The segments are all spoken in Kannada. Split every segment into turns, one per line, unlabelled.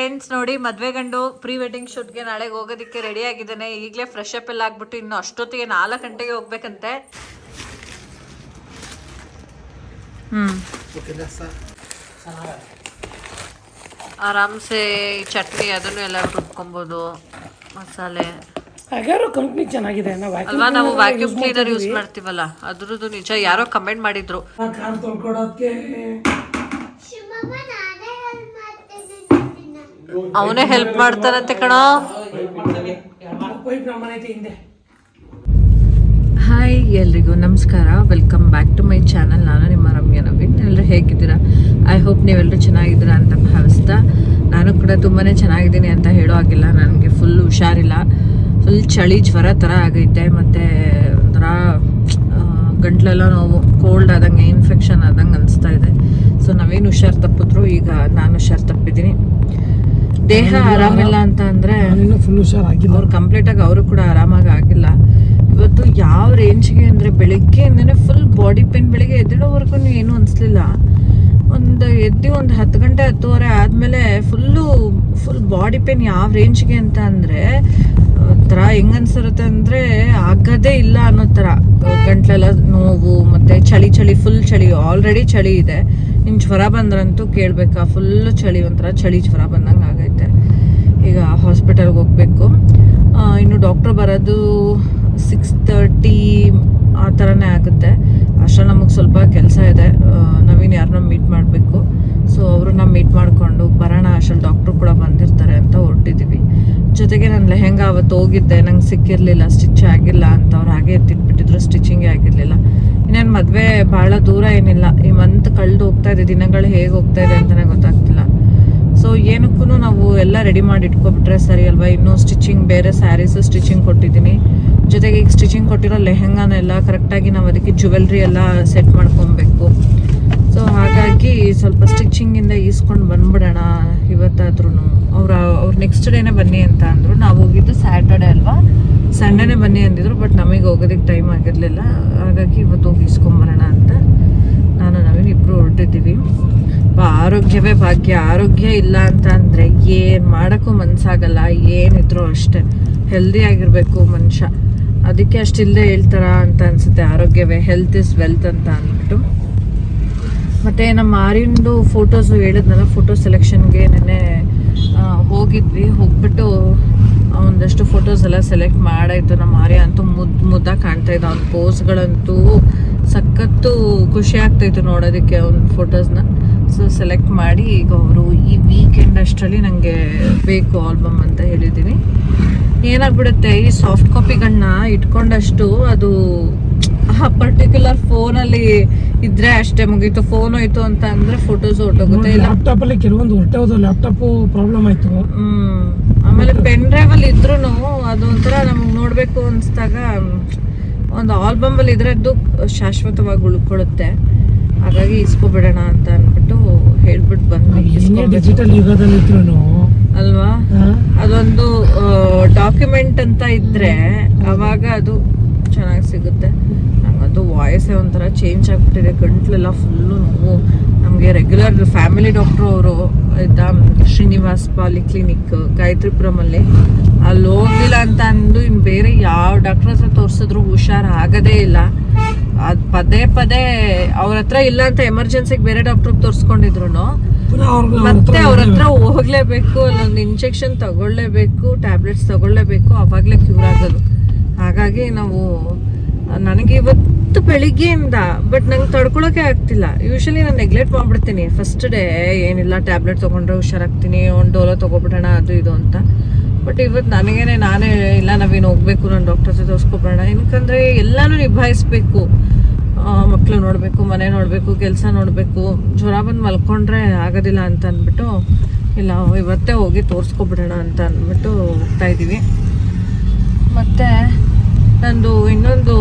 ಫ್ರೆಂಡ್ಸ್ ನೋಡಿ ಮದ್ವೆ ಗಂಡು ಪ್ರೀ ವೆಡ್ಡಿಂಗ್ ಶೂಟ್ಗೆ ನಾಳೆಗೆ ಹೋಗೋದಕ್ಕೆ ರೆಡಿ ಆಗಿದ್ದಾನೆ. ಈಗಲೇ ಫ್ರೆಶ್ ಅಪ್ ಎಲ್ಲ ಆಗ್ಬಿಟ್ಟು ಇನ್ನು ಅಷ್ಟೊತ್ತಿಗೆ ನಾಲ್ಕು ಗಂಟೆಗೆ ಹೋಗ್ಬೇಕಂತೆ. ಹ್ಮ್. ಆರಾಮ್ಸೆ ಚಟ್ನಿ ಅದನ್ನು ಎಲ್ಲ ರುಬ್ಕೊಬೋದು. ಮಸಾಲೆ.
ಕಂಪ್ನಿ ಚೆನ್ನಾಗಿದೆ
ಅಲ್ವಾ? ನಾವು ವ್ಯಾಕ್ಯೂಮ್ ಕ್ಲೀನರ್ ಯೂಸ್ ಮಾಡ್ತೀವಲ್ಲ. ಅದ್ರದ್ದು ನಿಜ ಯಾರೋ ಕಮೆಂಟ್ ಮಾಡಿದ್ರು. ಅವನೇ ಹೆಲ್ಪ್ ಮಾಡ್ತಾನಂತೆ ಕಣೋ. ಹಾಯ್ ಎಲ್ರಿಗೂ ನಮಸ್ಕಾರ. Welcome back to my channel ನಾನು ನಿಮ್ಮ ರಮ್ಯ ನವೀನ್. ಎಲ್ಲರೂ ಹೇಗಿದ್ದೀರಾ? ಐ ಹೋಪ್ ನೀವೆಲ್ಲರೂ ಚೆನ್ನಾಗಿದ್ದೀರಾ ಅಂತ ಭಾವಿಸ್ತಾ ನಾನು ಕೂಡ ತುಂಬಾ ಚೆನ್ನಾಗಿದ್ದೀನಿ ಅಂತ ಹೇಳೋ ಆಗಿಲ್ಲ ನನಗೆ ಫುಲ್ ಹುಷಾರಿಲ್ಲ. ಫುಲ್ ಚಳಿ ಜ್ವರ ಥರ ಆಗೈತೆ. ಮತ್ತು ಒಂಥರ ಗಂಟ್ಲೆಲ್ಲ ನೋವು ಕೋಲ್ಡ್ ಆದಂಗೆ ಇನ್ಫೆಕ್ಷನ್ ಆದಂಗೆ ಅನಿಸ್ತಾ ಇದೆ. ಸೊ ನಾವೇನು ಹುಷಾರು ತಪ್ಪಿದ್ರು. ಈಗ ನಾನು ಹುಷಾರು ತಪ್ಪಿದ್ದೀನಿ. ದೇಹ ಆರಾಮಿಲ್ಲ ಅಂತ ಅಂದ್ರೆ ಅವ್ರು ಕಂಪ್ಲೀಟ್ ಆಗಿ ಅವರು ಕೂಡ ಆರಾಮಾಗಿ ಆಗಿಲ್ಲ. ಇವತ್ತು ಯಾವ ರೇಂಜ್ಗೆ ಅಂದ್ರೆ ಬೆಳಿಗ್ಗೆಯಿಂದನೇ ಫುಲ್ ಬಾಡಿ ಪೇನ್ ಬೆಳಿಗ್ಗೆ ಎದ್ದೇಳೋವರೆಗೂ ಏನು ಅನಿಸ್ಲಿಲ್ಲ. ಒಂದು ಎದ್ದು ಒಂದು ಹತ್ತು ಗಂಟೆ ಹತ್ತುವರೆ ಆದಮೇಲೆ ಫುಲ್ಲು, ಫುಲ್ ಬಾಡಿ ಪೇನ್ ಯಾವ ರೇಂಜ್ಗೆ ಅಂತ ಅಂದರೆ, ಒಂಥರ ಹೆಂಗೆ ಅನ್ಸಿರುತ್ತೆ ಅಂದರೆ ಆಗೋದೇ ಇಲ್ಲ ಅನ್ನೋ ಥರ. ಗಂಟ್ಲೆಲ್ಲ ನೋವು, ಮತ್ತು ಚಳಿ ಚಳಿ ಫುಲ್ ಚಳಿ ಆಲ್ರೆಡಿ ಚಳಿ ಇದೆ. ನಿಮ್ಮ ಜ್ವರ ಬಂದ್ರಂತೂ ಕೇಳಬೇಕಾ? ಫುಲ್ಲು ಚಳಿ, ಒಂಥರ ಚಳಿ ಜ್ವರ ಬಂದಂಗೆ ಆಗೈತೆ. ಈಗ ಹಾಸ್ಪಿಟಲ್ಗೆ ಹೋಗಬೇಕು. ಇನ್ನು ಡಾಕ್ಟ್ರ್ ಬರೋದು ಸಿಕ್ಸ್ ತರ್ಟಿ ಆ ಥರನೇ ಆಗುತ್ತೆ. ಅಷ್ಟರಲ್ಲಿ ನಮಗೆ ಸ್ವಲ್ಪ ಕೆಲಸ ಇದೆ. ನವೀನ್ ಯಾರನ್ನ ಮೀಟ್ ಮಾಡಬೇಕು. ಸೊ ಅವ್ರನ್ನ ಮೀಟ್ ಮಾಡಿಕೊಂಡು ಬರೋಣ, ಅಷ್ಟರಲ್ಲಿ ಡಾಕ್ಟ್ರು ಕೂಡ ಬಂದಿರ್ತಾರೆ ಅಂತ ಹೊರಟಿದ್ದೀವಿ ಜೊತೆಗೆ ನಾನು ಲೆಹೆಂಗಾ ಅವತ್ತು ಹೋಗಿದ್ದೆ. ನಂಗೆ ಸಿಕ್ಕಿರಲಿಲ್ಲ ಸ್ಟಿಚ್ ಆಗಿಲ್ಲ ಅಂತ ಅವ್ರು ಹಾಗೆ ಎತ್ತಿಟ್ಬಿಟ್ಟಿದ್ರು. ಸ್ಟಿಚಿಂಗೇ ಆಗಿರಲಿಲ್ಲ. ಇನ್ನೇನು ಮದುವೆ ಭಾಳ ದೂರ ಏನಿಲ್ಲ. ಈ ಮಂತ್ ಕಳೆದು ಹೋಗ್ತಾ ಇದೆ. ದಿನಗಳು ಹೇಗೆ ಹೋಗ್ತಾ ಇದೆ ಅಂತಲೇ ಗೊತ್ತಾಗ್ತಿಲ್ಲ. ಸೊ ಏನಕ್ಕೂ ನಾವು ಎಲ್ಲ ರೆಡಿ ಮಾಡಿ ಇಟ್ಕೊಬಿಟ್ರೆ ಸರಿ ಅಲ್ವಾ? ಇನ್ನೂ ಸ್ಟಿಚಿಂಗ್ ಬೇರೆ ಸ್ಯಾರೀಸು ಸ್ಟಿಚಿಂಗ್ ಕೊಟ್ಟಿದ್ದೀನಿ. ಜೊತೆಗೆ ಈಗ ಸ್ಟಿಚಿಂಗ್ ಕೊಟ್ಟಿರೋ ಲೆಹೆಂಗಾನೆಲ್ಲ ಕರೆಕ್ಟಾಗಿ ನಾವು ಅದಕ್ಕೆ ಜುವೆಲ್ರಿ ಎಲ್ಲ ಸೆಟ್ ಮಾಡ್ಕೊಬೇಕು. ಸೊ ಹಾಗಾಗಿ ಸ್ವಲ್ಪ ಸ್ಟಿಚಿಂಗಿಂದ ಈಸ್ಕೊಂಡು ಬಂದ್ಬಿಡೋಣ ಇವತ್ತಾದ್ರೂ ಅವ್ರ, ಅವ್ರು ನೆಕ್ಸ್ಟ್ ಡೇನೇ ಬನ್ನಿ ಅಂತ ಅಂದರು. ನಾವು ಹೋಗಿದ್ದು ಸ್ಯಾಟರ್ಡೆ ಅಲ್ವಾ? ಸಂಡೇನೆ ಬನ್ನಿ ಅಂದಿದ್ರು ಬಟ್ ನಮಗೆ ಹೋಗೋದಕ್ಕೆ ಟೈಮ್ ಆಗಿರಲಿಲ್ಲ. ಹಾಗಾಗಿ ಇವತ್ತು ಹೋಗಿ ಇಸ್ಕೊಂಬರೋಣ ಅಂತ. ನಾನು, ನವೀನ್ ಇಬ್ರು ಹೊರಟಿದ್ದೀವಿ. ಆರೋಗ್ಯವೇ ಭಾಗ್ಯ. ಆರೋಗ್ಯ ಇಲ್ಲ ಅಂತ ಅಂದರೆ ಏನು ಮಾಡೋಕ್ಕೂ ಮನಸ್ಸಾಗಲ್ಲ ಏನಿದ್ರು ಅಷ್ಟೇ. ಹೆಲ್ದಿ ಆಗಿರಬೇಕು ಮನುಷ್ಯ. ಅದಕ್ಕೆ ಅಷ್ಟಿಲ್ಲದೆ ಹೇಳ್ತಾರ ಅಂತ ಅನಿಸುತ್ತೆ. ಆರೋಗ್ಯವೇ ಹೆಲ್ತ್ ಇಸ್ ವೆಲ್ತ್ ಅಂತ ಅಂದ್ಬಿಟ್ಟು. ಮತ್ತು ನಮ್ಮ ಆರಿಂದು ಫೋಟೋಸು ಹೇಳಿದ್ನಲ್ಲ ಫೋಟೋ ಸೆಲೆಕ್ಷನ್ಗೆ ನೆನ್ನೆ ಹೋಗಿದ್ವಿ. ಹೋಗ್ಬಿಟ್ಟು ಒಂದಷ್ಟು ಫೋಟೋಸ್ ಎಲ್ಲ ಸೆಲೆಕ್ಟ್ ಮಾಡಾಯಿತು. ನಮ್ಮ ಆರ್ಯ ಅಂತೂ ಮುದ್ ಮುದ್ದಾಗಿ ಕಾಣ್ತಾ ಇದ್ದ. ಅವ್ನ ಪೋಸ್ಗಳಂತೂ ಸಖತ್ತು ಖುಷಿ ಆಗ್ತಾಯಿತ್ತು ನೋಡೋದಕ್ಕೆ ಅವ್ನ ಫೋಟೋಸ್ನ ಸೊ ಸೆಲೆಕ್ಟ್ ಮಾಡಿ ಈಗ ಅವರು ಈ ವೀಕೆಂಡ್ ಅಷ್ಟರಲ್ಲಿ ನನಗೆ ಬೇಕು ಆಲ್ಬಮ್ ಅಂತ ಹೇಳಿದ್ದೀನಿ. ಏನಾಗ್ಬಿಡುತ್ತೆ ಈ ಸಾಫ್ಟ್ ಕಾಪಿಗಳನ್ನ ಇಟ್ಕೊಂಡಷ್ಟು ಅದು ಆ ಪರ್ಟಿಕ್ಯುಲರ್ ಫೋನಲ್ಲಿ ಇದ್ರೆ ಅಷ್ಟೇ ಮುಗೀತು. ಫೋನ್ ಹೋಯ್ತು ಅಂತ ಅಂದ್ರೆ ಫೋಟೋಸ್ ಹೊರಟೋಗುತ್ತೆ.
ಲ್ಯಾಪ್ಟಾಪ್ ಅಲ್ಲಿ ಕೆಲವೊಂದು ಹೊರಟೋದು ಲ್ಯಾಪ್ಟಾಪ್ ಪ್ರಾಬ್ಲಮ್ ಆಯ್ತು.
ಹ್ಮ್. ಆಮೇಲೆ ಪೆನ್ ಡ್ರೈವ್ ಅಲ್ಲಿ ಇದ್ರೂ ಅದು ಒಂಥರ ನಮ್ಗೆ ನೋಡ್ಬೇಕು ಅನ್ಸ್ದಾಗ ಒಂದು ಆಲ್ಬಮ್ ಅಲ್ಲಿ ಇದ್ರದ್ದು ಶಾಶ್ವತವಾಗಿ ಉಳ್ಕೊಳ್ಳುತ್ತೆ ಹಾಗಾಗಿ ಇಸ್ಕೊಬಿಡೋಣ ಅಂತ ಅನ್ಬಿಟ್ಟು ಹೇಳ್ಬಿಟ್ಟು ಬಂದ್ವಿ.
ಡಿಜಿಟಲ್ ಯುಗದಲ್ಲಿ ಇದ್ರು
ಅಲ್ವಾ? ಅದೊಂದು ಡಾಕ್ಯುಮೆಂಟ್ ಅಂತ ಇದ್ರೆ ಅವಾಗ ಅದು ಚೆನ್ನಾಗಿ ಸಿಗುತ್ತೆ. ನಮ್ಮದು ವಾಯ್ಸೇ ಒಂಥರ ಚೇಂಜ್ ಆಗ್ಬಿಟ್ಟಿದೆ. ಗಂಟ್ಲೆಲ್ಲ ಫುಲ್ಲು ನೋವು. ನಮಗೆ ರೆಗ್ಯುಲರ್ ಫ್ಯಾಮಿಲಿ ಡಾಕ್ಟ್ರು ಅವರು ಆಯಿತಾ ಶ್ರೀನಿವಾಸ್ ಪಾಲಿ ಕ್ಲಿನಿಕ್ ಗಾಯತ್ರಿಪುರಮಲ್ಲಿ ಅಲ್ಲಿ ಹೋಗಿಲ್ಲ ಅಂತ ಅಂದು ಇನ್ನು ಬೇರೆ ಯಾವ ಡಾಕ್ಟ್ರ್ ಹತ್ರ ತೋರಿಸಿದ್ರು ಹುಷಾರ್ ಆಗೋದೇ ಇಲ್ಲ. ಅದು ಪದೇ ಪದೇ ಅವ್ರ ಹತ್ರ ಇಲ್ಲ ಅಂತ ಎಮರ್ಜೆನ್ಸಿಗೆ ಬೇರೆ ಡಾಕ್ಟರ್ ತೋರಿಸ್ಕೊಂಡಿದ್ರು ಮತ್ತೆ ಅವ್ರ ಹತ್ರ ಹೋಗ್ಲೇಬೇಕು ಅಲ್ಲೊಂದು ಇಂಜೆಕ್ಷನ್ ತಗೊಳ್ಳೇಬೇಕು ಟ್ಯಾಬ್ಲೆಟ್ಸ್ ತಗೊಳ್ಳೇಬೇಕು ಅವಾಗ್ಲೇ ಕ್ಯೂರ್ ಆಗೋದು. ಹಾಗಾಗಿ ನಾವು ನನಗೆ ಇವತ್ತು ಬೆಳಿಗ್ಗೆಯಿಂದ ಬಟ್ ನಂಗೆ ತಡ್ಕೊಳಕ್ಕೆ ಆಗ್ತಿಲ್ಲ. ಯೂಶಲಿ ನಾನು ನೆಗ್ಲೆಕ್ಟ್ ಮಾಡ್ಬಿಡ್ತೀನಿ. ಫಸ್ಟ್ ಡೇ ಏನಿಲ್ಲ ಟ್ಯಾಬ್ಲೆಟ್ ತೊಗೊಂಡ್ರೆ ಹುಷಾರಾಗ್ತೀನಿ ಒಂದು ಡೋಲೋ ತೊಗೊಬಿಡೋಣ ಅದು ಇದು ಅಂತ. ಬಟ್ ಇವತ್ತು ನನಗೇನೆ ನಾನೇ ಇಲ್ಲ ನಾವೇನು ಹೋಗ್ಬೇಕು ನಾನು ಡಾಕ್ಟರ್ ಹತ್ರ ತೋರಿಸ್ಕೊಬಿಡೋಣ. ಏನಕ್ಕಂದ್ರೆ ಎಲ್ಲಾನು ನಿಭಾಯಿಸ್ಬೇಕು. ಮಕ್ಕಳು ನೋಡಬೇಕು, ಮನೆ ನೋಡಬೇಕು, ಕೆಲಸ ನೋಡಬೇಕು. ಜ್ವರ ಬಂದು ಮಲ್ಕೊಂಡ್ರೆ ಆಗೋದಿಲ್ಲ ಅಂತ ಅಂದ್ಬಿಟ್ಟು, ಇಲ್ಲ, ಇವತ್ತೇ ಹೋಗಿ ತೋರಿಸ್ಕೊಬಿಡೋಣ ಅಂತ ಅಂದ್ಬಿಟ್ಟು ಹೋಗ್ತಾ ಇದ್ದೀವಿ. ಮತ್ತು ನಂದು ಇನ್ನೊಂದು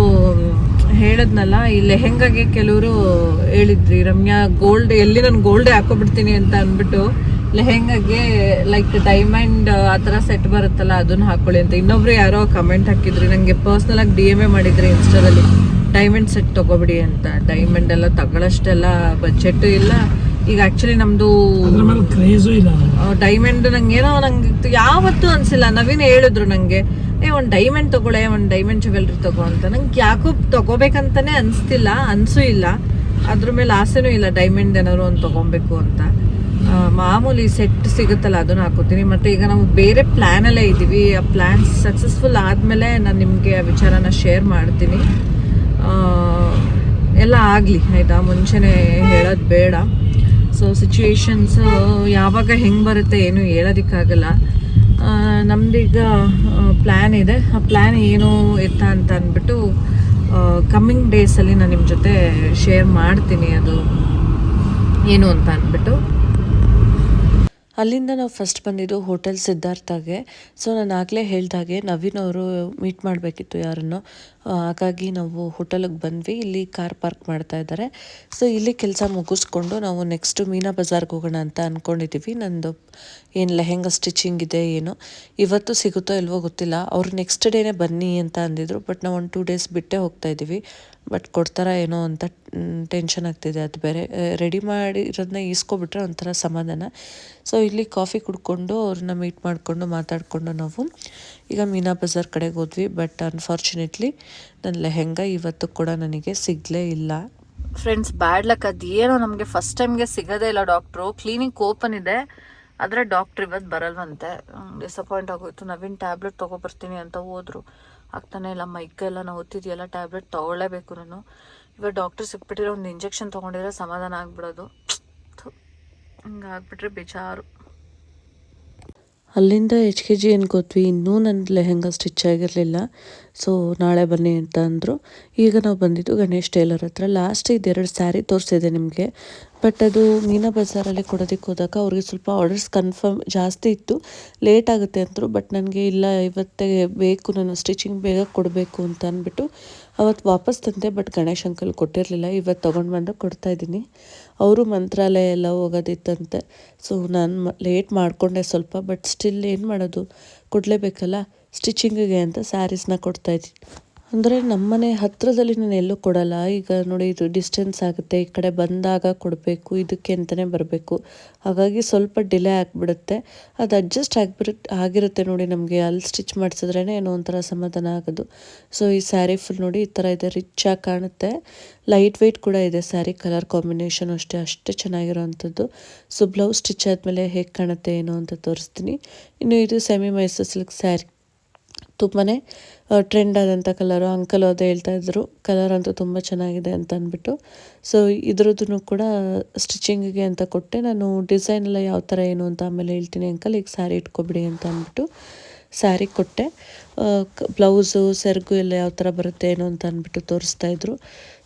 ಹೇಳದ್ನಲ್ಲ, ಈ ಲೆಹೆಂಗಾಗೆ ಕೆಲವರು ಹೇಳಿದ್ರಿ, ರಮ್ಯಾ ಗೋಲ್ಡ್ ಎಲ್ಲಿ ನಾನು ಗೋಲ್ಡ್ ಹಾಕೋಬಿಡ್ತೀನಿ ಅಂತ ಅಂದ್ಬಿಟ್ಟು, ಲೆಹೆಂಗಾಗೆ ಲೈಕ್ ಡೈಮಂಡ್ ಆ ಥರ ಸೆಟ್ ಬರುತ್ತಲ್ಲ, ಅದನ್ನು ಹಾಕೊಳ್ಳಿ ಅಂತ. ಇನ್ನೊಬ್ರು ಯಾರೋ ಕಮೆಂಟ್ ಹಾಕಿದ್ರಿ ನನಗೆ ಪರ್ಸ್ನಲಾಗಿ ಡಿ ಎಂ ಎ ಮಾಡಿದ್ರಿ ಇನ್ಸ್ಟಾದಲ್ಲಿ ಡೈಮಂಡ್ ಸೆಟ್ ತಗೋಬಿಡಿ ಅಂತ. ಡೈಮಂಡ್ ಎಲ್ಲ ತಗೊಳ್ಳೋಷ್ಟೆಲ್ಲ ಬಜೆಟ್ ಇಲ್ಲ.
ಈಗ ಆಕ್ಚುಲಿ ನಮ್ದು
ಅದ್ರ ಕ್ರೇಜು ಇಲ್ಲ
ಡೈಮಂಡ್ ನಂಗೆ ಏನೋ ನಂಗೆ ಯಾವತ್ತೂ ಅನ್ಸಿಲ್ಲ. ನವೀನ್ ಹೇಳಿದ್ರು ನಂಗೆ ಏ ಒಂದು ಡೈಮಂಡ್ ತಗೊಳೆ ಒಂದು ಡೈಮಂಡ್ ಜ್ಯುವೆಲ್ರಿ ತಗೋ ಅಂತ. ನಂಗೆ ಯಾಕೋ ತಗೋಬೇಕಂತಾನೆ ಅನಿಸ್ತಿಲ್ಲ. ಅನ್ಸೂ ಇಲ್ಲ. ಅದ್ರ ಮೇಲೆ ಆಸೆನೂ ಇಲ್ಲ ಡೈಮಂಡ್ ಏನಾದ್ರು ಒಂದು ತಗೊಬೇಕು ಅಂತ. ಮಾಮೂಲಿ ಸೆಟ್ ಸಿಗುತ್ತಲ್ಲ ಅದನ್ನ ಹಾಕೋತೀನಿ. ಮತ್ತೆ ಈಗ ನಾವು ಬೇರೆ ಪ್ಲ್ಯಾನಲ್ಲೇ ಇದ್ದೀವಿ ಆ ಪ್ಲ್ಯಾನ್ ಸಕ್ಸಸ್ಫುಲ್ ಆದಮೇಲೆ ನಾನು ನಿಮಗೆ ಆ ವಿಚಾರನ ಶೇರ್ ಮಾಡ್ತೀನಿ. ಎಲ್ಲ ಆಗಲಿ, ಆಯಿತಾ? ಮುಂಚೆನೇ ಹೇಳೋದು ಬೇಡ. ಸೊ ಸಿಚುವೇಶನ್ಸ್ ಯಾವಾಗ ಹೆಂಗೆ ಬರುತ್ತೆ ಏನು ಹೇಳೋದಕ್ಕಾಗಲ್ಲ. ನಮ್ದೀಗ ಪ್ಲ್ಯಾನ್ ಇದೆ. ಆ ಪ್ಲ್ಯಾನ್ ಏನು ಎತ್ತ ಅಂತ ಅಂದ್ಬಿಟ್ಟು ಕಮ್ಮಿಂಗ್ ಡೇಸಲ್ಲಿ ನಾನು ನಿಮ್ಮ ಜೊತೆ ಶೇರ್ ಮಾಡ್ತೀನಿ ಅದು. ಏನು ಅಂತ ಅಂದ್ಬಿಟ್ಟು. ಅಲ್ಲಿಂದ ನಾವು ಫಸ್ಟ್ ಬಂದಿದ್ದು ಹೋಟೆಲ್ ಸಿದ್ಧಾರ್ಥಗೆ. ಸೊ ನಾನು ಆಗಲೇ ಹೇಳ್ದಾಗೆ ನವೀನ್ ಅವರು ಮೀಟ್ ಮಾಡಬೇಕಿತ್ತು ಯಾರನ್ನು. ಹಾಗಾಗಿ ನಾವು ಹೋಟೆಲಿಗೆ ಬಂದ್ವಿ. ಇಲ್ಲಿ ಕಾರ್ ಪಾರ್ಕ್ ಮಾಡ್ತಾ ಇದ್ದಾರೆ. ಸೊ ಇಲ್ಲಿ ಕೆಲಸ ಮುಗಿಸ್ಕೊಂಡು ನಾವು ನೆಕ್ಸ್ಟು ಮೀನಾ ಬಜಾರ್ಗೆ ಹೋಗೋಣ ಅಂತ ಅಂದ್ಕೊಂಡಿದ್ದೀವಿ ನಂದು ಏನು ಲೆಹೆಂಗಾ ಸ್ಟಿಚಿಂಗ್ ಇದೆ, ಏನು. ಇವತ್ತು ಸಿಗುತ್ತೋ ಇಲ್ವೋ ಗೊತ್ತಿಲ್ಲ. ಅವ್ರು ನೆಕ್ಸ್ಟ್ ಡೇನೇ ಬನ್ನಿ ಅಂತ ಅಂದಿದ್ರು. ಬಟ್ ನಾವು ಒಂದು ಟೂ ಡೇಸ್ ಬಿಟ್ಟೇ ಹೋಗ್ತಾ ಇದ್ದೀವಿ. ಬಟ್ ಕೊಡ್ತಾರಾ ಏನೋ ಅಂತ ಟೆನ್ಷನ್ ಆಗ್ತಿದೆ ಅದು ಬೇರೆ. ರೆಡಿ ಮಾಡಿರೋದನ್ನ ಈಸ್ಕೊಬಿಟ್ರೆ ಒಂಥರ ಸಮಾಧಾನ. ಸೊ ಇಲ್ಲಿ ಕಾಫಿ ಕುಡ್ಕೊಂಡು ಅವ್ರನ್ನ ಮೀಟ್ ಮಾಡಿಕೊಂಡು ಮಾತಾಡಿಕೊಂಡು ನಾವು ಈಗ ಮೀನಾ ಬಜಾರ್ ಕಡೆಗೆ ಹೋದ್ವಿ. ಬಟ್ ಅನ್ಫಾರ್ಚುನೇಟ್ಲಿ ನನ್ನ ಲೆಹೆಂಗಾ ಇವತ್ತು ಕೂಡ ನನಗೆ ಸಿಗಲೇ ಇಲ್ಲ. ಫ್ರೆಂಡ್ಸ್ ಬ್ಯಾಡ್ ಲಕ್ ಅದು. ಏನೋ ನಮಗೆ ಫಸ್ಟ್ ಟೈಮ್ಗೆ ಸಿಗೋದೇ ಇಲ್ಲ ಡಾಕ್ಟ್ರು ಕ್ಲಿನಿಕ್ ಓಪನ್ ಇದೆ. ಆದರೆ ಡಾಕ್ಟ್ರ್ ಇವತ್ತು ಬರಲ್ವಂತೆ. ಡಿಸಪಾಯಿಂಟ್ ಆಗೋಯ್ತು. ನವೀನ್ ಟ್ಯಾಬ್ಲೆಟ್ ತೊಗೊಬರ್ತೀನಿ ಅಂತ ಹೋದ್ರು. ಆಗ್ತಾನೆ ಇಲ್ಲ ಮೈಕೆಲ್ಲ ನೋವ್ತಿದೆಯಲ್ಲ ಟ್ಯಾಬ್ಲೆಟ್ ತೊಗೊಳ್ಳೇಬೇಕು ನಾನು. ಇವಾಗ ಡಾಕ್ಟರ್ ಸಿಕ್ಬಿಟ್ಟಿರೋ ಒಂದು ಇಂಜೆಕ್ಷನ್ ತೊಗೊಂಡಿರೋ ಸಮಾಧಾನ ಆಗ್ಬಿಡೋದು. ಹಿಂಗೆ ಆಗ್ಬಿಟ್ರೆ ಬೇಜಾರು. ಅಲ್ಲಿಂದ ಎಚ್ ಕೆ ಜಿ ಏನು ಗೊತ್ವಿ? ಇನ್ನೂ ನನ್ನ ಲೆಹೆಂಗಾ ಸ್ಟಿಚ್ ಆಗಿರಲಿಲ್ಲ. ಸೊ ನಾಳೆ ಬನ್ನಿ ಅಂತ ಅಂದರು. ಈಗ ನಾವು ಬಂದಿದ್ದು ಗಣೇಶ್ ಟೇಲರ್ ಹತ್ರ. ಲಾಸ್ಟ್ ಎರಡು ಸ್ಯಾರಿ ತೋರಿಸಿದೆ ನಿಮಗೆ. ಬಟ್ ಅದು ಮೀನಾ ಬಜಾರಲ್ಲಿ ಕೊಡೋದಕ್ಕೆ ಹೋದಾಗ ಅವ್ರಿಗೆ ಸ್ವಲ್ಪ ಆರ್ಡರ್ಸ್ ಕನ್ಫರ್ಮ್ ಜಾಸ್ತಿ ಇತ್ತು. ಲೇಟ್ ಆಗುತ್ತೆ ಅಂದರು ಬಟ್ ನನಗೆ ಇಲ್ಲ, ಇವತ್ತೇ ಬೇಕು, ನಾನು ಸ್ಟಿಚಿಂಗ್ ಬೇಗ ಕೊಡಬೇಕು ಅಂತ ಅಂದ್ಬಿಟ್ಟು ಅವತ್ತು ವಾಪಸ್ ತಂದೆ ಬಟ್ ಗಣೇಶ್ ಅಂಕಲ್ ಕೊಟ್ಟಿರಲಿಲ್ಲ. ಇವತ್ತು ತೊಗೊಂಡು ಬಂದು ಕೊಡ್ತಾ ಇದ್ದೀನಿ. ಅವರು ಮಂತ್ರಾಲಯ ಎಲ್ಲ ಹೋಗೋದಿತ್ತಂತೆ. ಸೊ ನಾನು ಲೇಟ್ ಮಾಡಿಕೊಂಡೆ ಸ್ವಲ್ಪ ಬಟ್ ಸ್ಟಿಲ್ ಏನು ಮಾಡೋದು? ಕೊಡಲೇಬೇಕಲ್ಲ? ಸ್ಟಿಚಿಂಗಿಗೆ ಅಂತ ಸ್ಯಾರೀಸ್ನ ಕೊಡ್ತಾಯಿದ್ದೀನಿ ಅಂದರೆ ನಮ್ಮನೆ ಹತ್ತಿರದಲ್ಲಿ ನಾನು ಎಲ್ಲೂ ಕೊಡಲ್ಲ. ಈಗ ನೋಡಿ ಇದು ಡಿಸ್ಟೆನ್ಸ್ ಆಗುತ್ತೆ. ಈ ಕಡೆ ಬಂದಾಗ ಕೊಡಬೇಕು, ಇದಕ್ಕೆ ಅಂತಲೇ ಬರಬೇಕು. ಹಾಗಾಗಿ ಸ್ವಲ್ಪ ಡಿಲೇ ಆಗಿಬಿಡುತ್ತೆ. ಅದು ಅಡ್ಜಸ್ಟ್ ಆಗಿಬಿಡುತ್ತೆ ಆಗಿರುತ್ತೆ ನೋಡಿ ನಮಗೆ. ಅಲ್ಲಿ ಸ್ಟಿಚ್ ಮಾಡಿಸಿದ್ರೇ ಏನೋ ಒಂಥರ ಸಮಾಧಾನ ಆಗೋದು. ಸೊ ಈ ಸ್ಯಾರಿ ಫುಲ್ ನೋಡಿ ಈ ಥರ ಇದೆ. ರಿಚ್ ಆಗಿ ಕಾಣುತ್ತೆ. ಲೈಟ್ ವೆಯ್ಟ್ ಕೂಡ ಇದೆ ಸ್ಯಾರಿ ಕಲರ್ ಕಾಂಬಿನೇಷನ್ ಅಷ್ಟೇ. ಅಷ್ಟೇ ಚೆನ್ನಾಗಿರೋವಂಥದ್ದು. ಸೊ ಬ್ಲೌಸ್ ಸ್ಟಿಚ್ ಆದಮೇಲೆ ಹೇಗೆ ಕಾಣುತ್ತೆ ಏನೋ ಅಂತ ತೋರಿಸ್ತೀನಿ. ಇನ್ನು ಇದು ಸೆಮಿ ಮೈಸೂರು ಸಿಲ್ಕ್ ಸ್ಯಾರಿ ತುಂಬಾ ಟ್ರೆಂಡ್ ಆದಂಥ ಕಲರು ಅಂಕಲ್ ಅದೇ ಹೇಳ್ತಾ ಇದ್ದರು ಕಲರ್ ಅಂತೂ ತುಂಬ ಚೆನ್ನಾಗಿದೆ ಅಂತ ಅಂದ್ಬಿಟ್ಟು. ಸೊ ಇದ್ರದ್ದು ಕೂಡ ಸ್ಟಿಚಿಂಗಿಗೆ ಅಂತ ಕೊಟ್ಟೆ. ನಾನು ಡಿಸೈನ್ ಎಲ್ಲ ಯಾವ ಥರ ಏನು ಅಂತ ಆಮೇಲೆ ಹೇಳ್ತೀನಿ ಅಂಕಲ್ ಈಗ ಸ್ಯಾರಿ ಇಟ್ಕೊಬಿಡಿ ಅಂತ ಅಂದ್ಬಿಟ್ಟು. ಸ್ಯಾರಿ ಕೊಟ್ಟೆ. ಬ್ಲೌಸು, ಸೆರಗು ಎಲ್ಲ ಯಾವ ಥರ ಬರುತ್ತೆ, ಏನು ಅಂತ ಅಂದ್ಬಿಟ್ಟು ತೋರಿಸ್ತಾ ಇದ್ರು.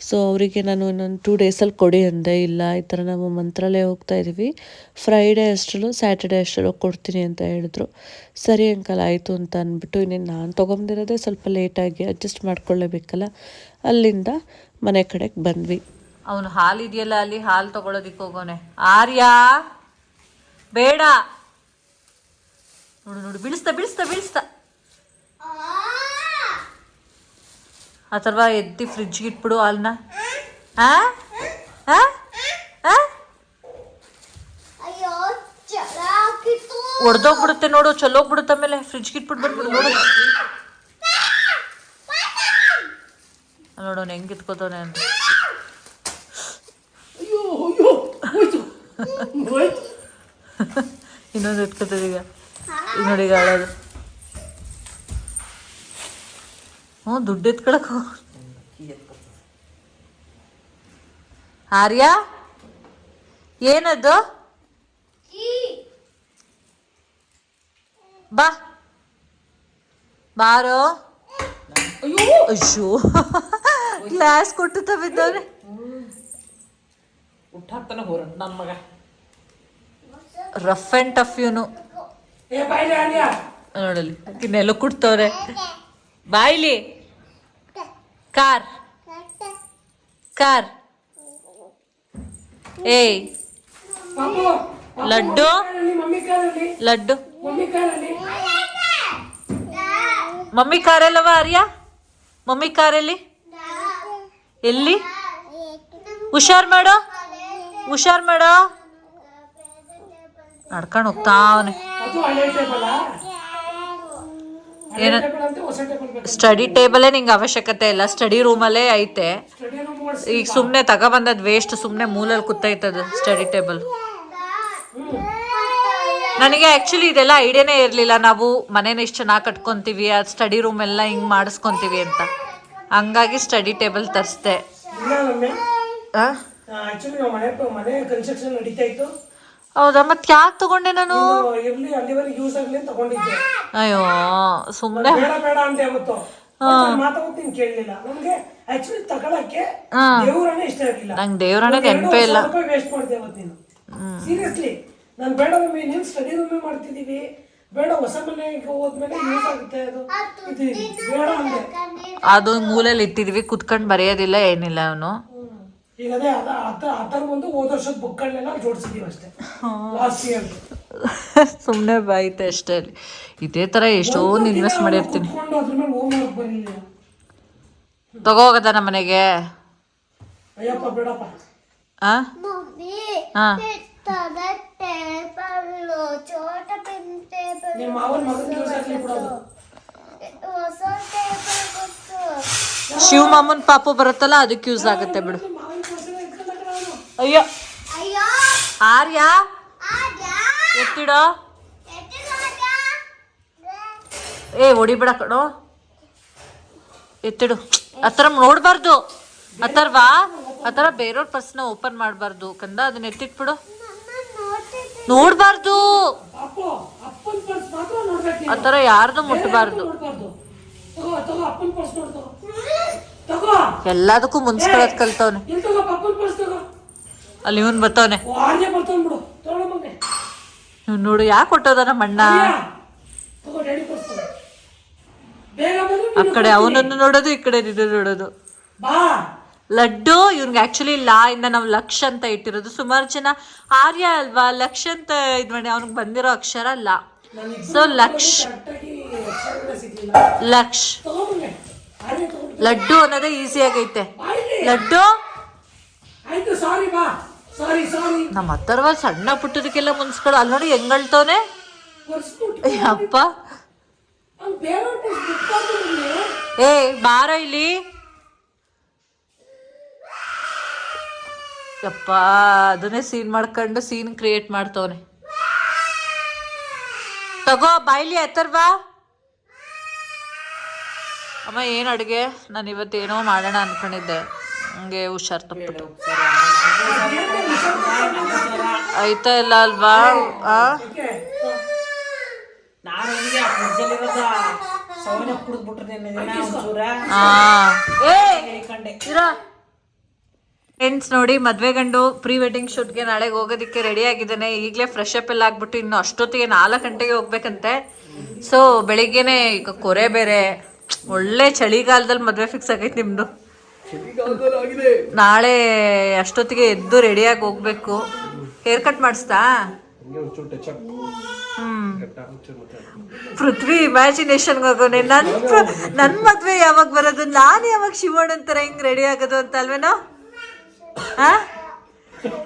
ಸೊ ಅವರಿಗೆ ನಾನು ಇನ್ನೊಂದು ಟೂ ಡೇಸಲ್ಲಿ ಕೊಡಿ ಅಂದೆ. ಇಲ್ಲ, ಈ ಥರ ನಾವು ಮಂತ್ರಾಲಯ ಹೋಗ್ತಾ ಇದ್ದೀವಿ. ಫ್ರೈಡೇ ಅಷ್ಟರಲ್ಲೂ ಸ್ಯಾಟರ್ಡೇ ಅಷ್ಟರಲ್ಲೂ ಕೊಡ್ತೀನಿ ಅಂತ ಹೇಳಿದ್ರು. ಸರಿ ಅಂಕಲ್, ಆಯಿತು ಅಂತ ಅಂದ್ಬಿಟ್ಟು ಇನ್ನೇನು ನಾನು ತೊಗೊಂಡಿರೋದೇ ಸ್ವಲ್ಪ ಲೇಟಾಗಿ ಅಡ್ಜಸ್ಟ್ ಮಾಡ್ಕೊಳ್ಳೇಬೇಕಲ್ಲ? ಅಲ್ಲಿಂದ ಮನೆ ಕಡೆಗೆ ಬಂದ್ವಿ. ಅವನು ಹಾಲು ಇದೆಯಲ್ಲ ಅಲ್ಲಿ ಹಾಲು ತೊಗೊಳೋದಿಕ್ಕೆ ಹೋಗೋನೆ. ಆರ್ಯ! ಬೇಡ! ನೋಡು ನೋಡು. ಬೀಳಿಸ್ತಾ ಬೀಳಿಸ್ತಾ ಬೀಳಿಸ್ತಾ. ಅಥವಾ ಎತ್ತಿ ಫ್ರಿಜ್ಗೆ ಇಟ್ಬಿಡು ಹಾಲನ್ನ ಆ? ಆ? ಆ? ಒಡ್ದೋಗ್ಬಿಡುತ್ತೆ ನೋಡು ಚಲೋಗ್ಬಿಡುತ್ತೆ ಆಮೇಲೆ ಫ್ರಿಜ್ಗೆ ಇಟ್ಬಿಟ್ಟು ಬಂದ್ಬಿಡು ನೋಡು. ನೋಡು ಅವ್ನು ಹೆಂಗೆ ಇಟ್ಕೋತಾನೆ ಅಂತ. ಇನ್ನೊಂದು ಈಗ ನೋಡಿ ಹ್ಞೂ ದುಡ್ಡು ಎತ್ಕೊಳಕ್ ಆರ್ಯ? ಏನದು? ಬಾ. ಬಾರೋ. ಅಯ್ಯೋ. ಗ್ಲಾಸ್ ಕೊಟ್ಟು ತಬಿದ್ದವ್ರೆ
ಹುಟ್ಟಾಕ್ತಾನೆ ಹೋರ ನನ್ನ ಮಗ.
ರಫ್ ಆ್ಯಂಡ್ ಟಫ್ ಇವನು. ನೋಡಲಿ ಇನ್ನೆಲ್ಲ ಕುಡ್ತವ್ರೆ. ಬಾಯ್ಲಿ. ಕಾರ್. ಕಾರ್. ಏಯ್. ಲಡ್ಡು. ಲಡ್ಡು.
ಮಮ್ಮಿ
ಕಾರಲ್ಲವ ಆರ್ಯ? ಮಮ್ಮಿ ಕಾರಲ್ಲಿ? ಎಲ್ಲಿ? ಹುಷಾರ್ ಮಾಡೋ. ಹುಷಾರ್ ಮಾಡೋ.
ನಡ್ಕೊಂಡು ಹೋಗ್ತಾವನೆ
ಅದು ಹಳೆ ಟೇಬಲ್
ಏನ- ಸ್ಟಡಿ ಟೇಬಲೇ ನಿಂಗೆ ಅವಶ್ಯಕತೆ ಇಲ್ಲ. ಸ್ಟಡಿ ರೂಮಲ್ಲೇ ಐತೆ. ಈಗ ಸುಮ್ಮನೆ ತಗೊಬಂದದ್ ವೇಸ್ಟ್ ಸುಮ್ಮನೆ ಮೂಲಲ್ಲಿ ಅದು ಸ್ಟಡಿ ಟೇಬಲ್. ನನಗೆ ಆ್ಯಕ್ಚುಲಿ ಇದೆಲ್ಲ ಐಡಿಯಾನೇ ಇರಲಿಲ್ಲ. ನಾವು ಮನೇನ ಇಷ್ಟು ಚೆನ್ನಾಗಿ ಕಟ್ಕೊತೀವಿ ಆ ಸ್ಟಡಿ ರೂಮ್ ಎಲ್ಲ ಹಿಂಗೆ ಮಾಡಿಸ್ಕೊತೀವಿ ಅಂತ. ಹಂಗಾಗಿ ಸ್ಟಡಿ ಟೇಬಲ್ ತರಿಸ್ದೆ.
ಇಲ್ಲ
ಹೌದಾ? ಮತ್ತೆ ಯಾಕೆ ತಗೊಂಡೆ ನಾನು?
ಇರ್ಲಿ ಅಲ್ಲಿವರೆಗೆ ಯೂಸ್ ಆಗ್ಲಿ ಅಂತ ತಗೊಂಡಿದ್ದೆ.
ಅಯ್ಯೋ ಸುಮ್ಮನೆ
ಬೇಡ ಬೇಡ ಅಂತ ಯಾವತ್ತು ಮಾತಾವತ್ತು ನೀನ್ ಕೇಳಲಿಲ್ಲ. ನಮ್ಗೆ ಆಕ್ಚುಲಿ ತಗೊಳಕ್ಕೆ
ಹಾ.
ಇಷ್ಟ ಇರಲಿಲ್ಲ
ನಂಗೆ ದೇವ್ರನೇ ನೆನಪೇ ಇಲ್ಲ.
ವೇಸ್ಟ್ ಮಾಡಿದೆ ಅವತ್ತು ನೀನು. ಸೀರಿಯಸ್ಲಿ ನಾನು ಬೇಡ ಮಮ್ಮಿ ನೀನು ಸ್ಟಡಿ ರೂಮೇ ಮಾಡ್ತಿದೀವಿ ಬೇಡ ಹೊಸ ಮನೆಗೆ ಹೋದ್ಮೇಲೆ ಯೂಸ್ ಆಗುತ್ತೆ ಅದು. ಬೇಡ ಅಂದೆ.
ಅದು ಮೂಲೆಯಲ್ಲಿ ಇಟ್ಟಿದ್ವಿ ಕುತ್ಕೊಂಡು ಬರೆಯೋದಿಲ್ಲ ಏನಿಲ್ಲ ಅವನು.
ಈಗ ಅದೇ ಅದ ಅದರ ಹೋದ ವರ್ಷದ ಅಷ್ಟೇ. ಲಾಸ್ಟ್ ಇಯರ್
ಸುಮ್ಮನೆ ಅಷ್ಟೇ ಅಲ್ಲಿ. ಇದೇ ಥರ ಎಷ್ಟೊಂದು ಇನ್ವೆಸ್ಟ್ ಮಾಡಿರ್ತೀನಿ. ತಗೋಗದ ನಮ್ಮ ಮನೆಗೆ.
ಅಯ್ಯಪ್ಪ ಬಿಡಪ್ಪ.
ಆ?
ಮಾವನ ಮಗನ ಕೆಲಸ ಬಿಡೋದು.
ಶಿವ ಮಾಮನ್ ಪಾಪ ಬರುತ್ತಲ್ಲ ಅದಕ್ಕೆ ಯೂಸ್ ಆಗುತ್ತೆ ಬಿಡು. ಅಯ್ಯೋ.
ಅಯ್ಯೋ.
ಆರ್ಯ? ಎತ್ತಿಡೋ? ಏ ಹೊಡಿಬೇಡ ಕಣೋ. ಎತ್ತಿಡು. ಆತರ ನೋಡ್ಬಾರ್ದು ನೋಡಬಾರ್ದು. ಆ ಥರವಾ ಆ ಥರ ಬೇರೆಯವ್ರ ಪರ್ಸ್ನ ಓಪನ್ ಮಾಡಬಾರ್ದು. ಕಂದ ಅದನ್ನ ಎತ್ತಿಟ್ಬಿಡು. ನೋಡಬಾರ್ದು. ಆತರ ಯಾರ್ದು
ತಗೋ
ಎಲ್ಲದಕ್ಕೂ ಮುನ್ಸ್ಕೊಳ್ಳೋದು ಕಲ್ತವ್ನೆ. ಅಲ್ಲಿ ಇವನ್ ಬರ್ತವನೆ. ನೋಡು ಯಾಕೆ ಕೊಟ್ಟೋದ ಮಣ್ಣ? ಅಣ್ಣ ಆ ಕಡೆ ಅವನನ್ನು ನೋಡೋದು ಈ ಕಡೆ ನಿನ್ನ ನೋಡೋದು.
ಬಾ.
ಲಡ್ಡು ಇವ್ನಿಗೆ ಆಕ್ಚುಲಿ ಲಾ ಇಂದ ನಾವು ಲಕ್ಷ ಅಂತ ಇಟ್ಟಿರೋದು. ಸುಮಾರು ಜನ ಆರ್ಯ ಅಲ್ವಾ ಲಕ್ಷ ಅಂತ ಇದು ಮಾಡಿ ಅವ್ನಿಗೆ ಬಂದಿರೋ ಅಕ್ಷರ ಲಾ. ಸೊ ಲಕ್ಷ ಲಕ್ಷ. ಲಡ್ಡು ಅನ್ನೋದೇ ಈಸಿ ಆಗೈತೆ. ಲಡ್ಡು? ನಮ್ಮ ಹತ್ತರವ ಸಣ್ಣ ಪುಟ್ಟದಕ್ಕೆಲ್ಲ ಮುನ್ಸ್ಕೊಳ ಅಲ್ಲಿ ನೋಡಿ ಹೆಂಗಳ್ತವನೆ ಅಪ್ಪ ಏ ಬಾರ ಇಲ್ಲಿ. ಯಪ್ಪ ಅದನ್ನೇ ಸೀನ್ ಮಾಡ್ಕೊಂಡು ಸೀನ್ ಕ್ರಿಯೇಟ್ ಮಾಡ್ತವನೆ. ತಗೋ ಬಾಯ್ಲಿ ಎತ್ತರ್ವಾ ಅಮ್ಮ ಏನು ಅಡುಗೆ? ನಾನು ಇವತ್ತೇನೋ ಮಾಡೋಣ ಅನ್ಕೊಂಡಿದ್ದೆ. ಹಂಗೆ ಹುಷಾರ್ ತಪ್ಪಿಟ್ಟು ಆಯ್ತಾ ಇಲ್ಲ ಅಲ್ವಾ? ಆ? ಫ್ರೆಂಡ್ಸ್ ನೋಡಿ ಮದ್ವೆ ಗಂಡು ಪ್ರೀ ವೆಡ್ಡಿಂಗ್ ಶೂಟ್ಗೆ ನಾಳೆಗೆ ಹೋಗೋದಕ್ಕೆ ರೆಡಿ ಆಗಿದ್ದಾನೆ. ಈಗಲೇ ಫ್ರೆಶ್ ಅಪ್ ಎಲ್ಲ ಆಗ್ಬಿಟ್ಟು ಇನ್ನು ಅಷ್ಟೊತ್ತಿಗೆ ನಾಲ್ಕು ಗಂಟೆಗೆ ಹೋಗ್ಬೇಕಂತೆ. ಸೊ ಬೆಳಿಗ್ಗೆನೆ ಈಗ ಕೊರೆ ಬೇರೆ. ಒಳ್ಳೆ ಚಳಿಗಾಲದಲ್ಲಿ ಮದ್ವೆ ಫಿಕ್ಸ್ ಆಗೈತೆ ನಿಮ್ದು. ನಾಳೆ ಅಷ್ಟೊತ್ತಿಗೆ ಎದ್ದು ರೆಡಿಯಾಗಿ ಹೋಗ್ಬೇಕು. ಹೇರ್ ಕಟ್ ಮಾಡಿಸ್ತಾ? ಪೃಥ್ವಿ ಇಮ್ಯಾಜಿನೇಷನ್ಗೆ ಹೋಗೋಣ ನನ್ ನನ್ನ ನನ್ ಮದ್ವೆ ಯಾವಾಗ ಬರೋದು? ನಾನು ಯಾವಾಗ ಶಿವಣ್ಣ ತರ ಹಿಂಗ್ ರೆಡಿ ಆಗೋದು ಅಂತ ಅಲ್ವೇನೋ? ಆ?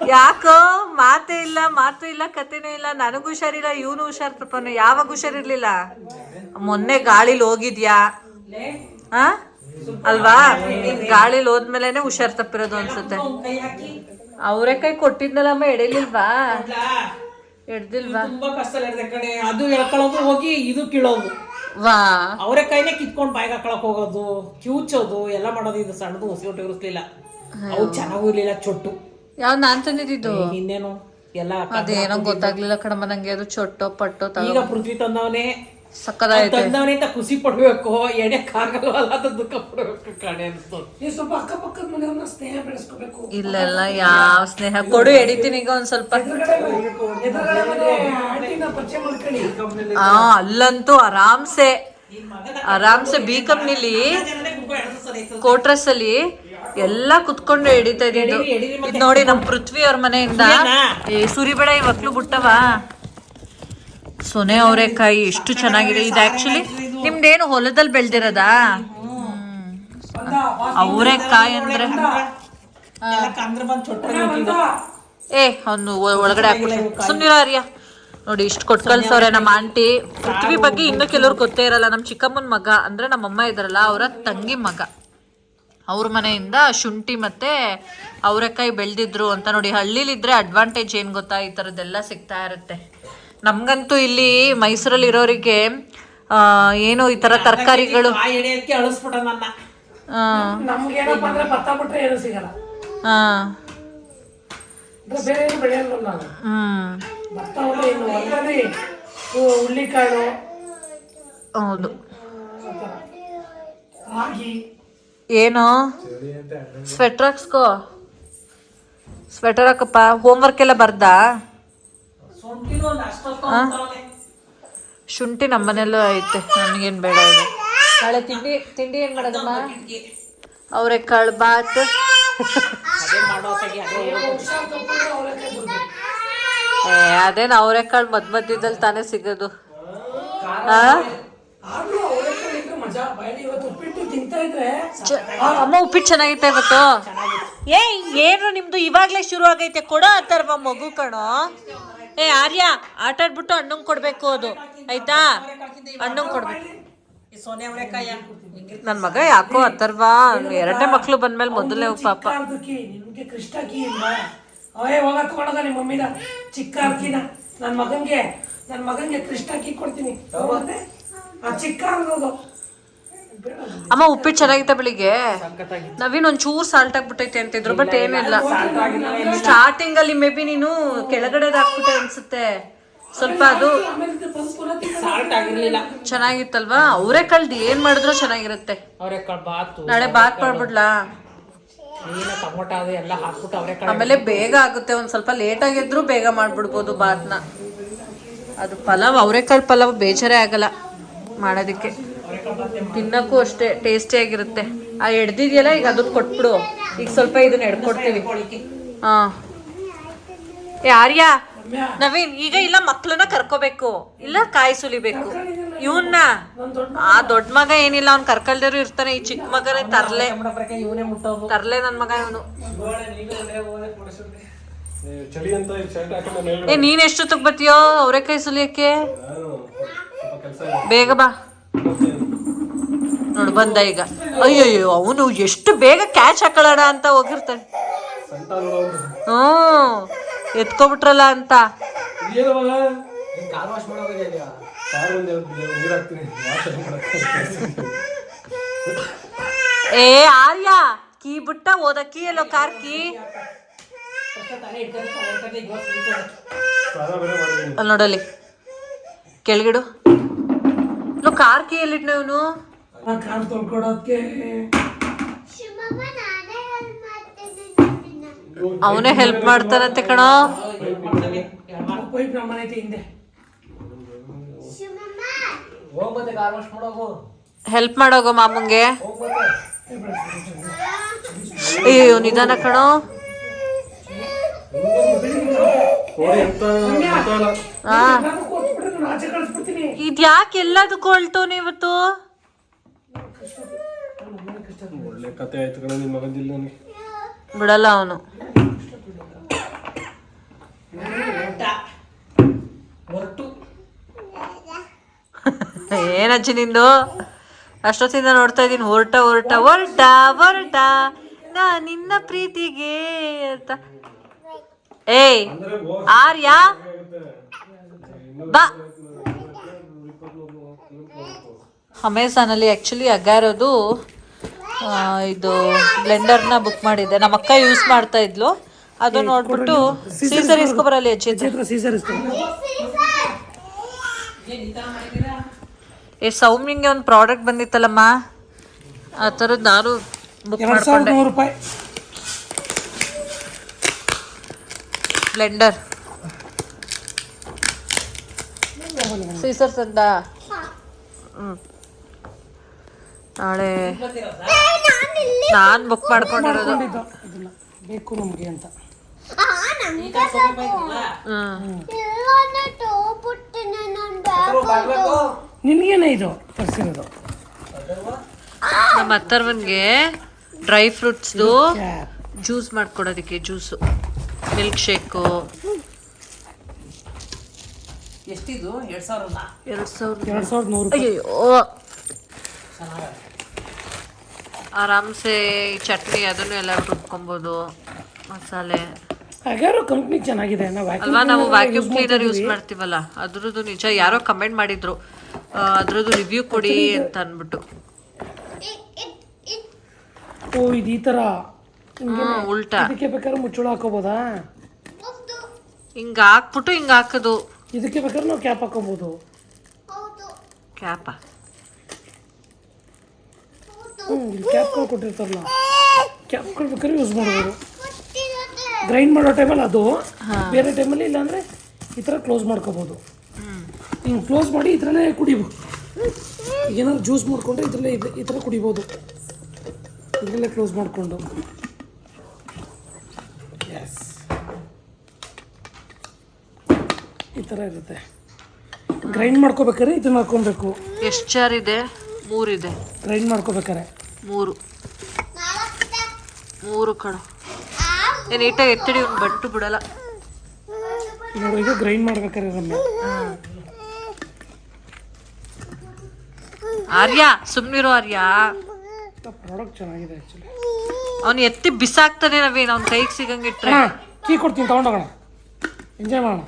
ಯಾಕೋ ಮಾತೇ ಇಲ್ಲ ಮಾತು ಇಲ್ಲ ಕತೆನೂ ಇಲ್ಲ ನನಗೂ ಹುಷಾರಿಲ್ಲ ಇವನು ಹುಷಾರ್ ತಪ್ಪನು ಯಾವಾಗ ಹುಷಾರಿರ್ಲಿಲ್ಲ? ಮೊನ್ನೆ ಗಾಳಿಲಿ ಹೋಗಿದ್ಯಾ? ಆ? ಅಲ್ವಾ? ಗಾಳಿಲಿ ಹೋದ್ಮೇಲೆನೆ ಹುಷಾರ್ ತಪ್ಪಿರೋದು ಅನ್ಸುತ್ತೆ.
ಕೈ ಕೊಟ್ಟಿದ್ನಲ್ಲ
ಅವರೆಕಾಯಿ ಕೊಟ್ಟಿದ್ನಲ್ಲಮ್ಮ ಎಡಿಲಿಲ್ವಾ ಎಡ್ದಿಲ್ವಾ
ತುಂಬಾ ಕಷ್ಟ ಇರ್ತದೆ ಕಡೆ ಅದು ಎಳ್ಕೊಳ್ಳೋದು ಹೋಗಿ ಇದು ಕೀಳೋದು.
ವಾ.
ಅವರ ಕೈನೇ ಕಿತ್ಕೊಂಡು ಬಾಯಿಗೆ ಹಾಕೊಳಕ್ ಹೋಗೋದು ಕಿವುಚೋದು ಎಲ್ಲ ಮಾಡೋದು. ಇದು ಸಣ್ಣದು ಹೊಸ ಹೊಟ್ಟೆ ಅವು ಚೆನ್ನಾಗಿರ್ಲಿಲ್ಲ ಚೊಟ್ಟು.
ಯಾವ ನಾನ್ ತಂದಿದ್ದು?
ಇನ್ನೇನು? ಎಲ್ಲ
ಅದೇನೋ ಗೊತ್ತಾಗ್ಲಿಲ್ಲ ಕಣಮ್ಮ ನಂಗೆ ಅದು ಚೊಟ್ಟೋ ಪಟ್ಟು ತಗೋ.
ಈಗ ಪೃಥ್ವಿ ತಂದವನೇ
ಸಕ್ಕದಾಯ್ತು
ತಂದವನೇ ಅಂತ ಖುಷಿ ಪಡ್ಬೇಕು ಎಡೆ ಅಂತ ದುಃಖ ಪಡ್ಬೇಕು ಕಣೆ ಅನ್ಸ್ತು.
ನೀವು ಸ್ವಲ್ಪ ಅಕ್ಕಪಕ್ಕದ ಮನೆಯವ್ರನ್ನ ಸ್ನೇಹ ಬೆಳೆಸ್ಕೋಬೇಕು.
ಇಲ್ಲೆಲ್ಲ ಯಾವ ಸ್ನೇಹ? ಕೊಡು ಎಡಿತೀನಿ ಈಗ ಒಂದ್ ಸ್ವಲ್ಪ. ಹಾ ಅಲ್ಲಂತೂ ಆರಾಮ್ಸೆ. ಆರಾಮ್ಸೆ ಬಿ ಕಂಪ್ನಿಲಿ. ಕೋಟ್ರಸ್ ಅಲ್ಲಿ ಎಲ್ಲ ಕುತ್ಕೊಂಡು
ಹಿಡಿತಾ ಮತ್ತೆ.
ಇದ್ ನೋಡಿ ನಮ್ ಪೃಥ್ವಿ ಅವ್ರ ಮನೆಯಿಂದ. ಈ ಸುರಿಬೇಡ ಈ ಮಕ್ಳು ಬಿಟ್ಟವ ಸೊನೆ ಅವರೆಕಾಯಿ ಎಷ್ಟು ಚೆನ್ನಾಗಿದೆ. ಇದು ಆಕ್ಚುಲಿ ನಿಮ್ದೇನು ಹೊಲದಲ್ಲಿ ಬೆಳ್ದಿರೋದಾ? ಅವರೆಕಾಯಿ ಅಂದ್ರೆ. ಏ ಅವ್ನು ಒಳಗಡೆ ಹಾಕ್ಬಿಟ್ಟು ಸುಮ್ನಿರ ಅರಿಯ ನೋಡಿ ಇಷ್ಟು ಕೊಟ್ಟು ಕಳ್ಸವ್ರೆ ನಮ್ಮ ಆಂಟಿ. ಪೃಥ್ವಿ ಬಗ್ಗೆ ಇನ್ನೂ ಕೆಲವ್ರು ಗೊತ್ತೇ ಇರಲ್ಲ. ನಮ್ಮ ಚಿಕ್ಕಮ್ಮನ ಮಗ. ಅಂದ್ರೆ ನಮ್ಮಮ್ಮ ಇದ್ರಲ್ಲ ಅವರ ತಂಗಿ ಮಗ. ಅವ್ರ ಮನೆಯಿಂದ ಶುಂಠಿ ಮತ್ತೆ ಅವರೆಕಾಯಿ ಬೆಳೆದಿದ್ರು ಅಂತ ನೋಡಿ. ಹಳ್ಳಿಲಿದ್ರೆ ಅಡ್ವಾಂಟೇಜ್ ಏನು ಗೊತ್ತಾ? ಈ ಥರದ್ದೆಲ್ಲ ಸಿಗ್ತಾ ಇರುತ್ತೆ. ನಮಗಂತೂ ಇಲ್ಲಿ ಮೈಸೂರಲ್ಲಿ ಇರೋರಿಗೆ ಏನು ಈ ಥರ ತರಕಾರಿಗಳು ಹಾಂ ಹೌದು. ಏನು? ಸ್ವೆಟರ್ ಹಾಕ್ಸ್ಕೋ ಸ್ವೆಟರ್ ಹಾಕಪ್ಪ. ಹೋಮ್ವರ್ಕ್ ಎಲ್ಲ ಬರ್ದಾ? ಶುಂಠಿ ನಮ್ಮನೆಯಲ್ಲೂ ಐತೆ. ನನಗೇನು ಬೇಡ ಇದೆ. ನಾಳೆ ತಿಂಡಿ ತಿಂಡಿ ಏನು ಮಾಡೋದಮ್ಮ? ಅವರೆಕಾಳು ಬಾತ್
ಅದೇ ಮಾಡೋ ತೆಗಿ ಅದೇ
ಏ ಅದೇನು ಅವರೆಕಾಳು ಮದ್ ಮಧ್ಯದಲ್ಲಿ ತಾನೇ ಸಿಗೋದು. ಆ? ಅಮ್ಮ ಉಪ್ಪಿಟ್ಟು ಚೆನ್ನಾಗಿತ್ತ ಇವತ್ತು? ಏ ಏನು ನಿಮ್ದು ಇವಾಗ್ಲೇ ಶುರು ಆಗೈತೆ? ಕೊಡೋ ಅಂತಾರವ ಮಗು ಕಣೋ? ಏ ಆರ್ಯ ಆಟ ಆಡ್ಬಿಟ್ಟು ಅಣ್ಣಂಗ್ ಕೊಡ್ಬೇಕು ಅದು. ಆಯ್ತಾ? ಅಣ್ಣಂಗ್ ಕೊಡ್ಬೇಕು.
ಈ ಸೋನೆ ಅವರೆಕಾಯ
ನನ್ ಮಗ ಯಾಕೋ ಅಥರ್ವಾ ಎರಡನೇ ಮಕ್ಳು ಬಂದ್ಮೇಲೆ ಮೊದಲನೇ ಪಾಪ.
ಚಿಕ್ಕ ಅರ್ಕಿನ ನನ್ನ ಮಗನ್ಗೆ ನನ್ನ ಮಗನ್ಗೆ ಕೃಷ್ಣ ಅಕ್ಕಿ ಕೊಡ್ತೀನಿ. ಆ ಚಿಕ್ಕ ಅನ್ನೋದು
ಅಮ್ಮ, ಉಪ್ಪಿಟ್ಟು ಚೆನ್ನಾಗಿತ್ತ ಬೆಳಿಗ್ಗೆ ನವೀನ್ ಒಂಚೂರು ಸಾಲ್ಟ್ ಆಗ್ಬಿಟ್ಟೈತೆ ಅಂತಿದ್ರು ಬಟ್ ಏನಿಲ್ಲ ಸ್ಟಾರ್ಟಿಂಗ್ ಅಲ್ಲಿ ಮೇ ಬಿ ನೀನು ಕೆಳಗಡೆ ಹಾಕ್ಬಿಟ್ಟೆ ಅನ್ಸುತ್ತೆ. ಸ್ವಲ್ಪ ಅದು ಚೆನ್ನಾಗಿತ್ತಲ್ವಾ? ಅವರೇ ಕಳ್ದು ಏನ್ ಮಾಡಿದ್ರು ಚೆನ್ನಾಗಿರುತ್ತೆ. ನಾಳೆ ಬಾತ್ ಮಾಡ್ಬಿಡ್ಲಾ? ಆಮೇಲೆ ಬೇಗ ಆಗುತ್ತೆ, ಒಂದ್ ಸ್ವಲ್ಪ ಲೇಟ್ ಆಗಿದ್ರು ಬೇಗ ಮಾಡ್ಬಿಡ್ಬೋದು ಬಾತ್ನ. ಅದು ಪಲಾವ್ ಅವರೆಕಾಳು ಪಲಾವ್ ಬೇಜಾರೇ ಆಗಲ್ಲ ಮಾಡೋದಕ್ಕೆ. ತಿನ್ನಕ್ಕೂ ಅಷ್ಟೇ ಟೇಸ್ಟಿ ಆಗಿರುತ್ತೆ. ಆ ಎಡ್ದಿದ್ಯಲ್ಲ, ಈಗ ಅದನ್ನ ಕೊಟ್ಬಿಡು. ಈಗ ಸ್ವಲ್ಪ ಇದನ್ನ ಎಡ್ಕೊಡ್ತೀವಿ. ಹಾ. ಯಾರ್ಯಾ ನವೀನ್, ಈಗ ಇಲ್ಲ, ಮಕ್ಳನ್ನ ಕರ್ಕೋಬೇಕು. ಇಲ್ಲ, ಕಾಯಿ ಸುಲಿಬೇಕು. ಇವನ್ನ ಆ ದೊಡ್ಡ ಮಗ ಏನಿಲ್ಲ, ಅವ್ನ್ ಕರ್ಕಲ್ದರು ಇರ್ತಾನೆ. ಈ ಚಿಕ್ಕ ಮಗನೇ ತರ್ಲೆ. ತರ್ಲೆ ನನ್ ಮಗ ಇವನು. ಏ, ನೀನ್ ಎಷ್ಟೊತ್ತಿಗೆ ಬರ್ತೀಯೋ ಅವರೆಕಾಯಿ ಸುಲಿಯಕ್ಕೆ? ಬೇಗ ಬಾ. ನೋಡು, ಬಂದ ಈಗ. ಅಯ್ಯಯ್ಯೋ, ಅವನು ಎಷ್ಟು ಬೇಗ ಕ್ಯಾಚ್ ಹಾಕೊಳ್ಳೋಣ ಅಂತ ಹೋಗಿರ್ತಾನೆ. ಹ್ಞೂ, ಎತ್ಕೊಬಿಟ್ರಲ್ಲ ಅಂತ. ಏ, ಆರ್ಯ, ಕೀ ಬಿಟ್ಟ ಹೋದ ಕೀ ಎಲ್ಲೋ ಕಾರ್ ಕೀ? ನೋಡಲಿ ಕೆಳಗಿಡು. ನೋ ಕಾರ್ ಕೀ ಎಲ್ಲಿಟ್ನ ಇವನು
ಕಾರ್ ತೊಳ್ಕೊಡೋದಕ್ಕೆ
ಅವನೇ ಹೆಲ್ಪ್ ಮಾಡ್ತಾನಂತೆ ಕಣೋ.
ಪೈಪ್ ಐತೆ ಹಿಂದೆ.
ಹೆಲ್ಪ್ ಮಾಡೋಗೋ. ಮಾಮಂಗೆ? ಅಯ್ಯೋ ನಿಧಾನ ಕಣೋ
ನೋಡಿ ಎಂತ ಎಂತ ಅಲ್ಲ
ಹಾ
ನಾನು ಕೊಟ್ಬಿಟ್ರೆ ನಾನು ಆಚೆ ಕಳಿಸ್ಬಿಡ್ತೀನಿ
ಇದ್ಯಾಕೆ ಎಲ್ಲದಕ್ಕೂ ಹೊಲ್ಟೋನೆ ಇವತ್ತು?
ಒಳ್ಳೆ ಕತೆ ಆಯ್ತು ಕಣ ನಿಮ್ಮ ಮಗಂದಿಲ್ಲ
ಬಿಡಲ್ಲ ಅವನು.
ಏನ
ಏನಜ್ಜಿ ನಿಂದು? ಅಷ್ಟೊತ್ತಿಂದ ನೋಡ್ತಾ ಇದೀನಿ ಹೊರಟ ಹೊರಟ ಹೊರಟ ಹೊರಟ. ನಾ ನಿನ್ನ ಪ್ರೀತಿಗೆ ಅಂತ. ಏಯ್ ಆರ್ಯ? ಬಾ. ಅಮೆಝಾನ್ ಅಲ್ಲಿ ಆಕ್ಚುಲಿ ಅಗ್ಗಾರೋದು ಆ, ಇದು ಬ್ಲೆಂಡರ್ನ ಬುಕ್ ಮಾಡಿದ್ದೆ. ನಮ್ಮ ಅಕ್ಕ ಯೂಸ್ ಮಾಡ್ತಾ ಇದ್ಲು. ಅದು ನೋಡ್ಬಿಟ್ಟು ಸೀಸರ್ ಇಸ್ಕೊಬರಲ್ಲಿ ಏ ಸೌಮ್ಯಂಗೆ ಒಂದು ಪ್ರಾಡಕ್ಟ್ ಬಂದಿತ್ತಲ್ಲಮ್ಮ? ಆ ಥರದ್ದು ನಾನು ಬುಕ್ ಮಾಡ್ಕೊಂಡೆ
ನೂರು ರೂಪಾಯಿ
ಬ್ಲೆಂಡರ್ ಸೀಸರ್ಸ್ ಅಂತ ಹ್ಞೂ ನಾಳೆ ನಾನು ಬುಕ್ ಮಾಡ್ಕೊಂಡಿರೋದು
ಬೇಕು ನಮಗೆ ಅಂತ ನಿನ್ಗೇನೆ ಇದು ತರಿಸಿರೋದು
ನಮ್ಮ ಅತ್ತರ್ವನ್ಗೆ ಡ್ರೈ ಫ್ರೂಟ್ಸ್ದು ಜ್ಯೂಸ್ ಮಾಡ್ಕೊಡೋದಕ್ಕೆ ಜ್ಯೂಸು ಮಿಲ್ಕ್ ಶೇಕು
ಎಷ್ಟಿದು? ಎರಡ್ ಸಾವಿರದ
ಎರಡ್ ಸಾವಿರದ
ಎರಡು ಸಾವಿರದ ನೂರು
ಅಯ್ಯೋ ಆರಾಮ್ಸೆ ಚಟ್ನಿ ಅದನ್ನು ಎಲ್ಲ ರುಬ್ಕೊಬೋದು. ಮಸಾಲೆ.
ಹಾಗಾದ್ರು ಕಂಪ್ನಿ ಚೆನ್ನಾಗಿದೆ
ಅಲ್ವಾ ನಾವು ವ್ಯಾಕ್ಯೂಮ್ ಕ್ಲೀನರ್ ಯೂಸ್ ಮಾಡ್ತೀವಲ್ಲ ಅದ್ರದ್ದು ನಿಜ ಯಾರೋ ಕಮೆಂಟ್ ಮಾಡಿದ್ರು. ಅದ್ರದ್ದು ರಿವ್ಯೂ ಕೊಡಿ ಅಂತ ಅಂದ್ಬಿಟ್ಟು.
ಓ ಇದು ಈ ಥರ
ಉಲ್ಟಾ.
ಇದಕ್ಕೆ ಬೇಕಾದ್ರೆ ಮುಚ್ಚಳ ಹಾಕೋಬೋದಾ?
ಹಿಂಗ ಹಾಕ್ಬಿಟ್ಟು ಹಿಂಗ ಹಾಕೋದು.
ಇದಕ್ಕೆ ಬೇಕಾದ್ರೆ ನಾವು ಕ್ಯಾಪ್ ಹಾಕೋಬೋದು.
ಕ್ಯಾಪ?
ಇಲ್ಲಿ ಕ್ಯಾಪ್ಗಳು ಕೊಟ್ಟಿರ್ತಾರಲ್ಲ. ಕ್ಯಾಪ್ಗಳು ಬೇಕಾದ್ರೆ ಯೂಸ್ ಮಾಡ್ಬೋದು. ಗ್ರೈಂಡ್ ಮಾಡೋ ಟೈಮಲ್ಲಿ ಅದು. ಬೇರೆ ಟೈಮಲ್ಲಿ ಇಲ್ಲಾಂದರೆ ಈ ಥರ ಕ್ಲೋಸ್ ಮಾಡ್ಕೋಬೋದು. ಹಿಂಗೆ ಕ್ಲೋಸ್ ಮಾಡಿ ಈ ಥರನೇ ಕುಡಿಬೋದು. ಏನಾದ್ರು ಜ್ಯೂಸ್ ಮಾಡಿಕೊಂಡ್ರೆ ಇದರಲ್ಲೇ ಇದು ಈ ಥರ ಕುಡಿಬೋದು. ಇದರಲ್ಲೇ ಕ್ಲೋಸ್ ಮಾಡಿಕೊಂಡು. ಈ ಥರ ಇರುತ್ತೆ. ಗ್ರೈಂಡ್ ಮಾಡ್ಕೋಬೇಕಾದ್ರೆ ಇದನ್ನ ಹಾಕೊಬೇಕು.
ಎಷ್ಟು ಚಾರ್ ಇದೆ? ಮೂರಿದೆ
ಗ್ರೈಂಡ್ ಮಾಡ್ಕೋಬೇಕಾರೆ
ಮೂರು. ಮೂರು ಕಣು. ಏನು ನೀಟಾಗಿ ಎತ್ತಿಡಿ ಒಂದು ಬಟ್ಟು ಬಿಡಲ್ಲ.
ನೋಡಿ ಇದು ಗ್ರೈಂಡ್ ಮಾಡ್ಬೇಕಾರೆ ರಮ್ಯ
ಆರ್ಯ ಸುಮ್ಮನಿರೋ ಆರ್ಯ.
ಪ್ರಾಡಕ್ಟ್ ಚೆನ್ನಾಗಿದೆ ಆ್ಯಕ್ಚುಲಿ
ಅವ್ನು ಎತ್ತಿ ಬಿಸಾಕ್ತಾನೆ ನವೀನ್ ಅವ್ನ ಕೈಗೆ ಸಿಗಂಗಿಟ್ರೆ
ಕೀ ಕೊಡ್ತೀನಿ ತಗೊಂಡೋಗೋಣ ಎಂಜಾಯ್ ಮಾಡೋಣ.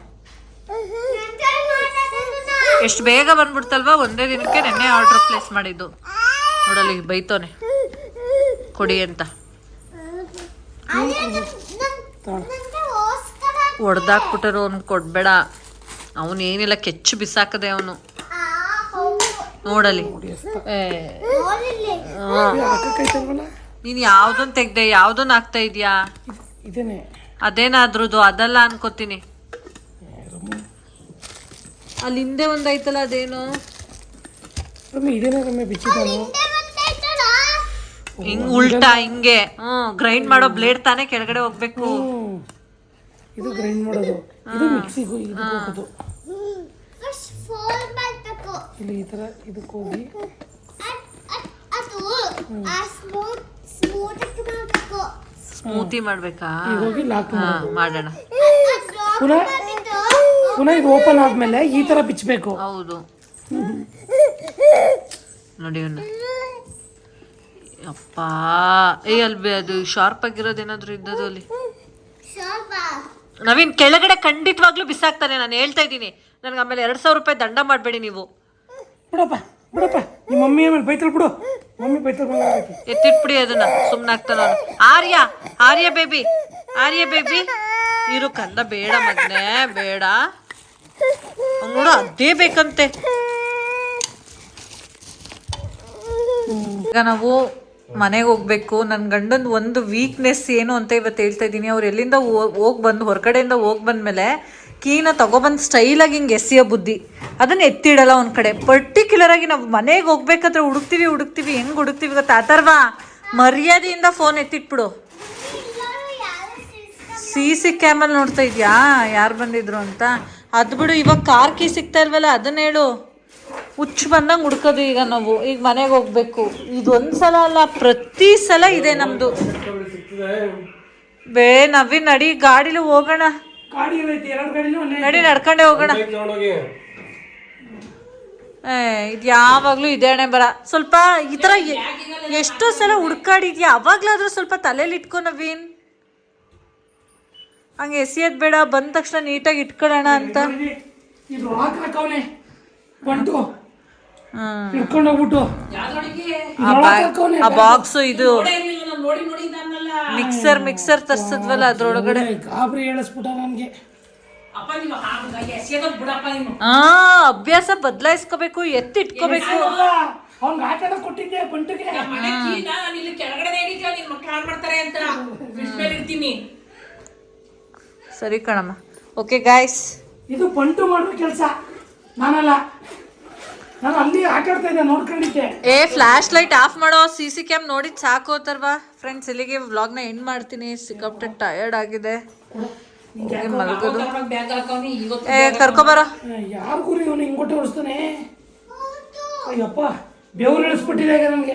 ಎಷ್ಟು ಬೇಗ ಬಂದ್ಬಿಡ್ತಲ್ವಾ? ಒಂದೇ ದಿನಕ್ಕೆ ನೆನ್ನೆ ಆರ್ಡರ್ ಪ್ಲೇಸ್ ಮಾಡಿದ್ದು. ನೋಡಲ್ಲಿ ಬೈತೋನೆ. ಕೊಡಿ ಅಂತ.
ಒಡ್ದಾಕ್ಬಿಟ್ಟರು
ಹೊಡ್ದಾಕ್ಬಿಟ್ಟರು ಅವ್ನು ಕೊಡ್ಬೇಡ. ಅವನು ಏನಿಲ್ಲ ಕೆಚ್ಚು ಬಿಸಾಕದೆ ಅವನು. ನೋಡಲಿ ನೀನ್ ಯಾವ್ದನ್ ತೆಗ್ದೆ? ಯಾವ್ದನ್ ಆಗ್ತಾ ಇದ್ಯಾ?
ಅದೇನಾದ್ರು
ಅದೇನಾದ್ರದ್ದು ಅದಲ್ಲ ಅನ್ಕೋತೀನಿ. ಅಲ್ಲಿ ಹಿಂದೆ ಒಂದ್ ಐತಲ್ಲ ಅದೇನು
ಇದೇನೆ
ಹಿಂಗ್ ಉಲ್ಟಾ ಹಿಂಗೆ. ಹ್ಮ್. ಗ್ರೈಂಡ್ ಮಾಡೋ ಬ್ಲೇಡ್ ತಾನೇ ಕೆಳಗಡೆ ಹೋಗ್ಬೇಕು.
ಇದು ಗ್ರೈಂಡ್ ಮಾಡೋದು. ಇದು ಮಿಕ್ಸಿಗೂ ಇದು ಹೋಗೋದು. ಇಲ್ಲಿ ಈ ಥರ ಇದಕ್ಕೆ ಹೋಗಿ.
ಸ್ಮೂತಿ ಮಾಡ್ಬೇಕಾ.
ಈಗ ಹೋಗಿ ಲಾಕ್
ಮಾಡೋಣ.
ಪುನಃ ಪುನಃ ಇದು ಓಪನ್ ಆದ್ಮೇಲೆ ಈ ತರ ಬಿಚ್ಚಬೇಕು
ಹೌದು. ನೋಡಿ ಅಪ್ಪ ಏ ಅಲ್ಬಿ ಅದು ಶಾರ್ಪ್ ಆಗಿರೋದೇನಾದ್ರು ಇದ್ದದು ಅಲ್ಲಿ. ನವೀನ್ ಕೆಳಗಡೆ ಖಂಡಿತವಾಗ್ಲೂ ಬಿಸಾಕ್ತಾನೆ ನಾನು ಹೇಳ್ತಾ ಇದ್ದೀನಿ. ನನಗೆ ಆಮೇಲೆ ಎರಡ್ ಸಾವಿರ ರೂಪಾಯಿ ದಂಡ ಮಾಡಬೇಡಿ ನೀವು.
ಬಿಡಪ್ಪ. ಬಿಡಪ್ಪ ನಿಮ್ಮ ಮಮ್ಮಿ ಆಮೇಲೆ ಬೈತಲ್ ಬಿಡು. ಮಮ್ಮಿ ಬೈತಲ್
ಎತ್ತಿಟ್ಬಿಡಿ ಅದನ್ನ ಸುಮ್ಮನಾಗ್ತಾನ ಆರ್ಯ ಆರ್ಯ ಬೇಬಿ ಆರ್ಯ ಬೇಬಿ ಇರು ಕಂದ, ಬೇಡ ಮಗ್ನೆ, ಬೇಡ. ನೋಡು, ಅದೇ ಬೇಕಂತೆ. ಈಗ ನಾವು ಮನೆಗೆ ಹೋಗ್ಬೇಕು. ನನ್ನ ಗಂಡನ ಒಂದು ವೀಕ್ನೆಸ್ ಏನು ಅಂತ ಇವತ್ತು ಹೇಳ್ತಾ ಇದ್ದೀನಿ. ಅವ್ರು ಎಲ್ಲಿಂದ ಹೋಗಿ ಬಂದು, ಹೊರಗಡೆಯಿಂದ ಹೋಗಿ ಬಂದ್ಮೇಲೆ ಕೀನ ತಗೊಬಂದು ಸ್ಟೈಲಾಗಿ ಹಿಂಗೆ ಎಸೆಯೋ ಬುದ್ಧಿ. ಅದನ್ನ ಎತ್ತಿಡಲ್ಲ ಒಂದು ಕಡೆ. ಪರ್ಟಿಕ್ಯುಲರ್ ಆಗಿ ನಾವು ಮನೆಗೆ ಹೋಗ್ಬೇಕಾದ್ರೆ ಹುಡುಕ್ತೀವಿ ಹುಡುಕ್ತೀವಿ, ಹೆಂಗ್ ಹುಡುಕ್ತಿವಿ ಗೊತ್ತಾ? ಅಥರ್ವಾ, ಮರ್ಯಾದೆಯಿಂದ ಫೋನ್ ಎತ್ತಿಟ್ಬಿಡು. ಸಿ ಸಿ ಕ್ಯಾಮಲ್ ನೋಡ್ತಾ ಇದ್ಯಾ? ಯಾರು ಬಂದಿದ್ರು ಅಂತ. ಅದು ಬಿಡು, ಇವಾಗ ಕಾರ್ ಕೀ ಸಿಗ್ತಾ ಇಲ್ವಲ್ಲ ಅದನ್ನ ಹೇಳು. ಹುಚ್ಚು ಬಂದಂಗೆ ಹುಡ್ಕೋದು ಈಗ ನಾವು. ಈಗ ಮನೆಗೆ ಹೋಗ್ಬೇಕು. ಇದೊಂದು ಸಲ ಅಲ್ಲ, ಪ್ರತಿ ಸಲ ಇದೆ ನಮ್ದು. ಬೇ ನವಿ ನಡಿ, ಗಾಡಿಲಿ ಹೋಗೋಣ.
ಗಾಡಿ ಏನೈತಿ ಎರಡು ಗಾಡಿನೂ
ನಡಿ ನಡ್ಕೊಂಡೆ ಹೋಗೋಣ. ಏ ಇದು ಯಾವಾಗಲೂ ಇದೆ ಹಣೆ ಬರ. ಸ್ವಲ್ಪ ಈ ಥರ ಎಷ್ಟೋ ಸಲ ಹುಡ್ಕಾಡಿದ್ಯಾ? ಅವಾಗ್ಲಾದ್ರೂ ಸ್ವಲ್ಪ ತಲೆಯಲ್ಲಿ ಇಟ್ಕೊ ನವೀನ್. ಹಂಗೆ ಎಸಿಯೋದ್ ಬೇಡ ಬಂದ ತಕ್ಷಣ ನೀಟಾಗಿ ಇಟ್ಕೊಳ್ಳೋಣ ಅಂತ.
ಇದು ಹಾಕವನೆ ಹೋಗ್ಬಿಟ್ಟು.
ಆ ಬಾಕ್ಸು ಇದು.
ನೋಡಿ ನೋಡಿ.
ಮಿಕ್ಸರ್ ಮಿಕ್ಸರ್ ತರ್ಸದ್ವಲ್ಲ ಅದ್ರೊಳಗಡೆ.
ಗಾಬರಿ ಹೇಳಿಸ್ಬಿಟ್ಟ ನನಗೆ.
ಆ ಅಭ್ಯಾಸ ಬದಲಾಯಿಸ್ಕೋಬೇಕು ಎತ್ತಿಟ್ಕೋಬೇಕು.
ಅವ್ನಿಗೆ ಆಟ ಆಡಕ್ ಕೊಟ್ಟಿದ್ದೆ ಬಂಟುಗೆ
ನಾನು ಇಲ್ಲಿ ಕೆಳಗಡೆ ಹಿಡಿತೀವ ನಿನ್ ಮಕ್ಳು ಮಾಡ್ತಾರೆ ಅಂತ. ಫ್ರಿಜ್ ಮೇಲೆ ಇರ್ತೀನಿ.
ಸರಿ ಕಣಮ್ಮ. ಓಕೆ ಗಾಯ್ಸ್
ಇದು ಪಂಟು ಮಾಡೋ ಕೆಲಸ. ನಾನಲ್ಲ. ನಾನು ಅಲ್ಲಿ ಆಟ ಆಡ್ತಾ ಇದ್ದೆ ನೋಡ್ಕೊಂಡಿದ್ದೆ.
ಏ ಫ್ಲಾಶ್ ಲೈಟ್ ಆಫ್ ಮಾಡೋ ಸಿ ಸಿ ಕ್ಯಾಮ್ ನೋಡಿದ್ ಸಾಕು ತರ್ವಾ ಫ್ರೆಂಡ್ಸ್ ಇಲ್ಲಿಗೆ ವ್ಲಾಗ್ನ ಎಂಡ್ ಮಾಡ್ತೀನಿ. ಸಿಕ್ಕಾಪಟ್ಟೆ ಟಯರ್ಡ್ ಆಗಿದೆ. ಹೋಗಿ ಮಲ್ಗೋದು. ಏ ಕರ್ಕೊಬಾರ
ಯಾರು ಗುರಿ ಇವನು? ಹಿಂಗೊಟ್ಟೆ ಅಯ್ಯಪ್ಪ ಬೆವ್ರು ಇಳಿಸ್ಬಿಟ್ಟಿದೆ ನನಗೆ.